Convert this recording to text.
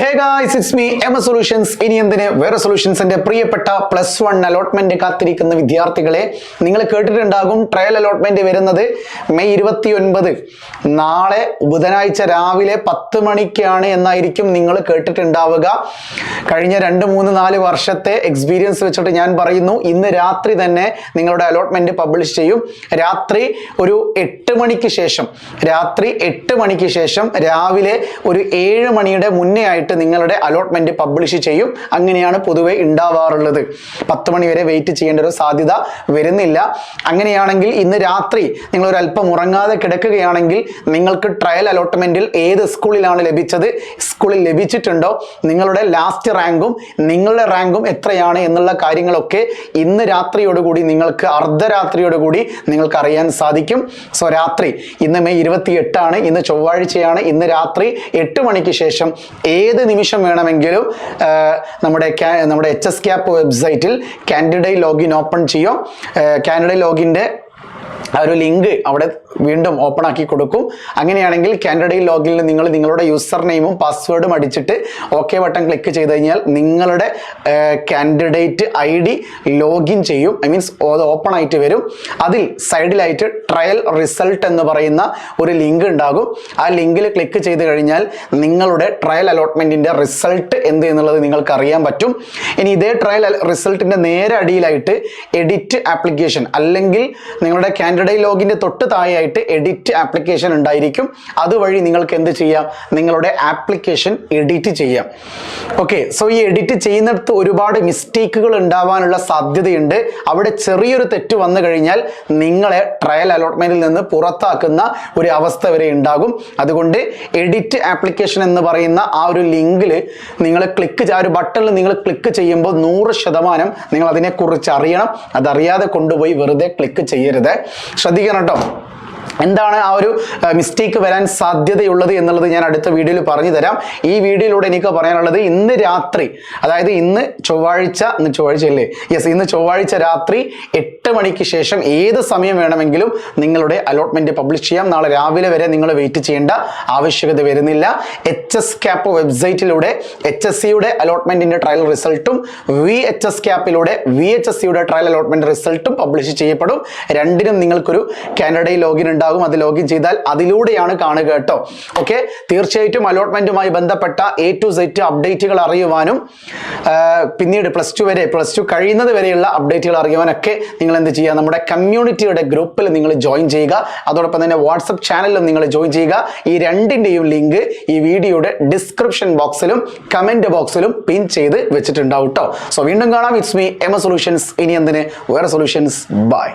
Hey it's me solutions വേറെ പ്രിയപ്പെട്ട plus one allotment കാത്തിരിക്കുന്ന വിദ്യാർത്ഥികളെ നിങ്ങൾ കേട്ടിട്ടുണ്ടാകും. ട്രയൽ അലോട്ട്മെന്റ് വരുന്നത് മെയ് ഇരുപത്തി ഒൻപത് നാളെ ബുധനാഴ്ച രാവിലെ പത്ത് മണിക്കാണ് എന്നായിരിക്കും നിങ്ങൾ കേട്ടിട്ടുണ്ടാവുക. കഴിഞ്ഞ രണ്ട് മൂന്ന് നാല് വർഷത്തെ എക്സ്പീരിയൻസ് വെച്ചിട്ട് ഞാൻ പറയുന്നു ഇന്ന് രാത്രി തന്നെ നിങ്ങളുടെ അലോട്ട്മെന്റ് പബ്ലിഷ് ചെയ്യും. രാത്രി ഒരു എട്ട് മണിക്ക് ശേഷം രാത്രി എട്ട് മണിക്ക് ശേഷം രാവിലെ ഒരു ഏഴ് മണിയുടെ മുന്നേ ആയിട്ട് നിങ്ങളുടെ അലോട്ട്മെന്റ് പബ്ലിഷ് ചെയ്യും. അങ്ങനെയാണ് പൊതുവെ ഉണ്ടാവാറുള്ളത് പത്ത് മണി വരെ വെയിറ്റ് ചെയ്യേണ്ട ഒരു സാധ്യത വരുന്നില്ല. അങ്ങനെയാണെങ്കിൽ ഇന്ന് രാത്രി നിങ്ങൾ ഒരു അല്പം ഉറങ്ങാതെ കിടക്കുകയാണെങ്കിൽ നിങ്ങൾക്ക് ട്രയൽ അലോട്ട്മെന്റിൽ ഏത് സ്കൂളിലാണ് ലഭിച്ചത് സ്കൂളിൽ ലഭിച്ചിട്ടുണ്ടോ നിങ്ങളുടെ ലാസ്റ്റ് റാങ്കും നിങ്ങളുടെ റാങ്കും എത്രയാണ് എന്നുള്ള കാര്യങ്ങളൊക്കെ ഇന്ന് രാത്രിയോടുകൂടി നിങ്ങൾക്ക് അർദ്ധരാത്രിയോടുകൂടി നിങ്ങൾക്ക് അറിയാൻ സാധിക്കും. സോ രാത്രി ഇന്ന് മെയ് ഇരുപത്തി എട്ടാണ് ഇന്ന് ചൊവ്വാഴ്ചയാണ് ഇന്ന് രാത്രി എട്ട് മണിക്ക് ശേഷം ഏത് നിമിഷം വേണമെങ്കിലും നമ്മുടെ നമ്മുടെ എച്ച് എസ് ക്യാപ്പ് വെബ്സൈറ്റിൽ കാൻഡിഡേറ്റ് ലോഗിൻ ഓപ്പൺ ചെയ്യും. കാൻഡിഡേറ്റ് ലോഗിന്റെ ആ ഒരു ലിങ്ക് അവിടെ വീണ്ടും ഓപ്പൺ ആക്കി കൊടുക്കും. അങ്ങനെയാണെങ്കിൽ കാൻഡിഡേറ്റ് ലോഗിനിൽ നിങ്ങൾ നിങ്ങളുടെ യൂസർ നെയിമും പാസ്വേഡും അടിച്ചിട്ട് ഓക്കെ ബട്ടൺ ക്ലിക്ക് ചെയ്ത് കഴിഞ്ഞാൽ നിങ്ങളുടെ കാൻഡിഡേറ്റ് ഐ ഡി ലോഗിൻ ചെയ്യും. ഐ മീൻസ് അത് ഓപ്പൺ ആയിട്ട് വരും. അതിൽ സൈഡിലായിട്ട് ട്രയൽ റിസൾട്ട് എന്ന് പറയുന്ന ഒരു ലിങ്ക് ഉണ്ടാകും. ആ ലിങ്കിൽ ക്ലിക്ക് ചെയ്ത് കഴിഞ്ഞാൽ നിങ്ങളുടെ ട്രയൽ അലോട്ട്മെന്റിന്റെ റിസൾട്ട് എന്ത് എന്നുള്ളത് നിങ്ങൾക്ക് അറിയാൻ പറ്റും. ഇനി ഇതേ ട്രയൽ റിസൾട്ടിന്റെ നേരെ അടിയിലായിട്ട് എഡിറ്റ് ആപ്ലിക്കേഷൻ അല്ലെങ്കിൽ നിങ്ങളുടെ കാൻഡിഡേറ്റ് ലോഗിന്റെ തൊട്ട് താഴെയായിട്ട് എഡിറ്റ് ആപ്ലിക്കേഷൻ ഉണ്ടായിരിക്കും. അതുവഴി നിങ്ങൾക്ക് എന്ത് ചെയ്യാം? നിങ്ങളുടെ ആപ്ലിക്കേഷൻ എഡിറ്റ് ചെയ്യാം. ഓക്കെ സോ ഈ എഡിറ്റ് ചെയ്യുന്നിടത്ത് ഒരുപാട് മിസ്റ്റേക്കുകൾ ഉണ്ടാവാനുള്ള സാധ്യതയുണ്ട്. അവിടെ ചെറിയൊരു തെറ്റ് വന്നു കഴിഞ്ഞാൽ നിങ്ങളെ ട്രയൽ അലോട്ട്മെന്റിൽ നിന്ന് പുറത്താക്കുന്ന ഒരു അവസ്ഥ വരെ ഉണ്ടാകും. അതുകൊണ്ട് എഡിറ്റ് ആപ്ലിക്കേഷൻ എന്ന് പറയുന്ന ആ ഒരു ലിങ്കിൽ നിങ്ങൾ ക്ലിക്ക് ആ ഒരു ബട്ടണിൽ നിങ്ങൾ ക്ലിക്ക് ചെയ്യുമ്പോൾ നൂറ് ശതമാനം നിങ്ങൾ അതിനെക്കുറിച്ച് അറിയണം. അതറിയാതെ കൊണ്ടുപോയി വെറുതെ ക്ലിക്ക് ചെയ്യരുത്. ശ്രദ്ധിക്കണം കേട്ടോ. എന്താണ് ആ ഒരു മിസ്റ്റേക്ക് വരാൻ സാധ്യതയുള്ളത് എന്നുള്ളത് ഞാൻ അടുത്ത വീഡിയോയിൽ പറഞ്ഞു തരാം. ഈ വീഡിയോയിലൂടെ എനിക്ക് പറയാനുള്ളത് ഇന്ന് രാത്രി അതായത് ഇന്ന് ചൊവ്വാഴ്ച ഇന്ന് ചൊവ്വാഴ്ച അല്ലേ? യെസ് ഇന്ന് ചൊവ്വാഴ്ച രാത്രി എട്ട് മണിക്ക് ശേഷം ഏത് സമയം വേണമെങ്കിലും നിങ്ങളുടെ അലോട്ട്മെന്റ് പബ്ലിഷ് ചെയ്യാം. നാളെ രാവിലെ വരെ നിങ്ങൾ വെയിറ്റ് ചെയ്യേണ്ട ആവശ്യകത വരുന്നില്ല. എച്ച് എസ് ക്യാപ്പ് വെബ്സൈറ്റിലൂടെ എച്ച് എസ് സിയുടെ അലോട്ട്മെന്റിന്റെ ട്രയൽ റിസൾട്ടും വി എച്ച് എസ് ക്യാപ്പിലൂടെ വി എച്ച് എസ് സിയുടെ ട്രയൽ അലോട്ട്മെന്റ് റിസൾട്ടും പബ്ലിഷ് ചെയ്യപ്പെടും. രണ്ടിനും നിങ്ങൾക്കൊരു കാനഡയിൽ ലോഗിൻ ഉണ്ടാകും അത് ലോഗിൻ ചെയ്താൽ അതിലൂടെയാണ് കാണുക കേട്ടോ. ഓക്കെ തീർച്ചയായിട്ടും അലോട്ട്മെന്റുമായി ബന്ധപ്പെട്ട എ ടു സെറ്റ് അപ്ഡേറ്റുകൾ അറിയുവാനും പിന്നീട് പ്ലസ് ടു വരെ പ്ലസ് ടു കഴിയുന്നത് വരെയുള്ള അപ്ഡേറ്റുകൾ അറിയുവാനൊക്കെ നിങ്ങൾ എന്ത് ചെയ്യുക? നമ്മുടെ കമ്മ്യൂണിറ്റിയുടെ ഗ്രൂപ്പിൽ നിങ്ങൾ ജോയിൻ ചെയ്യുക. അതോടൊപ്പം തന്നെ വാട്സപ്പ് ചാനലിലും നിങ്ങൾ ജോയിൻ ചെയ്യുക. ഈ രണ്ടിന്റെയും ലിങ്ക് ഈ വീഡിയോയുടെ ഡിസ്ക്രിപ്ഷൻ ബോക്സിലും കമന്റ് ബോക്സിലും പിൻ ചെയ്ത് വെച്ചിട്ടുണ്ടാവും കേട്ടോ. സോ വീണ്ടും കാണാം. It's me M A solutions ഇനി എന്തിന്? വേറെ സൊല്യൂഷൻസ് ബൈ